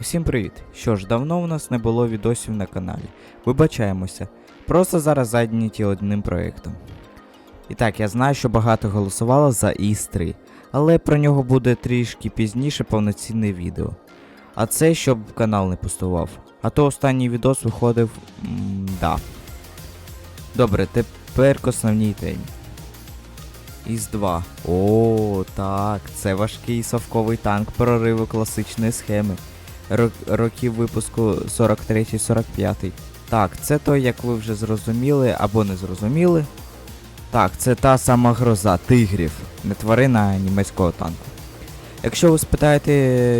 Усім привіт! Що ж, давно у нас не було відосів на каналі. Вибачаємося. Просто зараз зайняті одним проєктом. І так, я знаю, що багато голосувало за ІС 3, але про нього буде трішки пізніше повноцінне відео. А це щоб канал не пустував. А то останній відос виходив. Да. Добре, тепер к основній темі. ІС 2. О, так, це важкий совковий танк прориву класичної схеми. Ро- років випуску 43-45. Так, це той, як ви вже зрозуміли або не зрозуміли. Так, це та сама гроза тигрів, не тварина німецького танку. Якщо ви спитаєте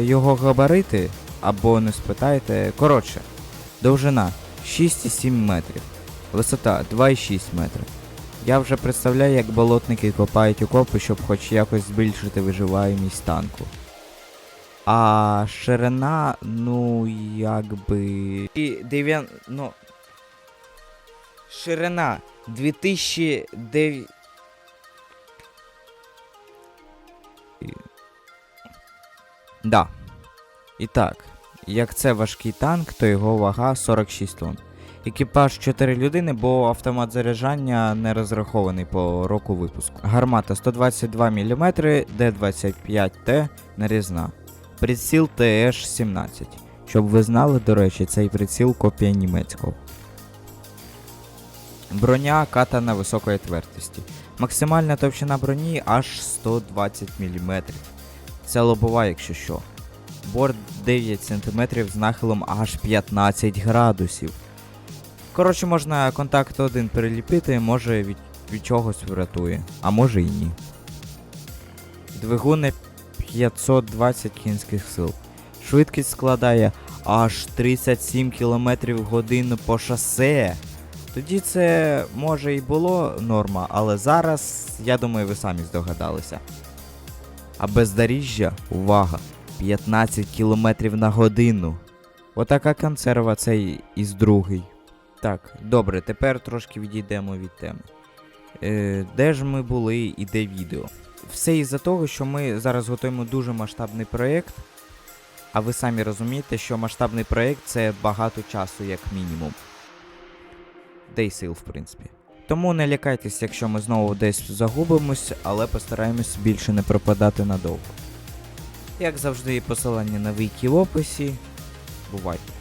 його габарити, або не спитаєте, коротше, довжина 6,7 метрів, висота 2,6 метри. Я вже представляю, як болотники копають окопи, щоб хоч якось збільшити виживаємість танку. А ширина, ну, якби. І дев'ян... ну. Ширина 2009. Да. І так, як це важкий танк, то його вага 46 тонн. Екіпаж 4 людини, бо автомат заряджання не розрахований по року випуску. Гармата 122 мм, Д25Т нарізна. Приціл ТШ-17. Щоб ви знали, до речі, цей приціл копія німецького. Броня катана високої твердості. Максимальна товщина броні аж 120 мм. Це лобова, якщо що. Борт 9 см з нахилом аж 15 градусів. Коротше, можна контакт один переліпити, може від, від чогось врятує, а може і ні. Двигуни 520 кінських сил. Швидкість складає аж 37 км в годину по шосе. Тоді це може і було норма, але зараз, я думаю, ви самі здогадалися. А бездоріжжя, увага, 15 км на годину. Отака консерва цей із другий. Так, добре, тепер трошки відійдемо від теми. Е, де ж ми були і де відео? Все із-за того, що ми зараз готуємо дуже масштабний проєкт, а ви самі розумієте, що масштабний проєкт це багато часу, як мінімум. Де й сил, в принципі. Тому не лякайтесь, якщо ми знову десь загубимось, але постараємось більше не пропадати надовго. Як завжди, посилання на вики в описі. Бувайте!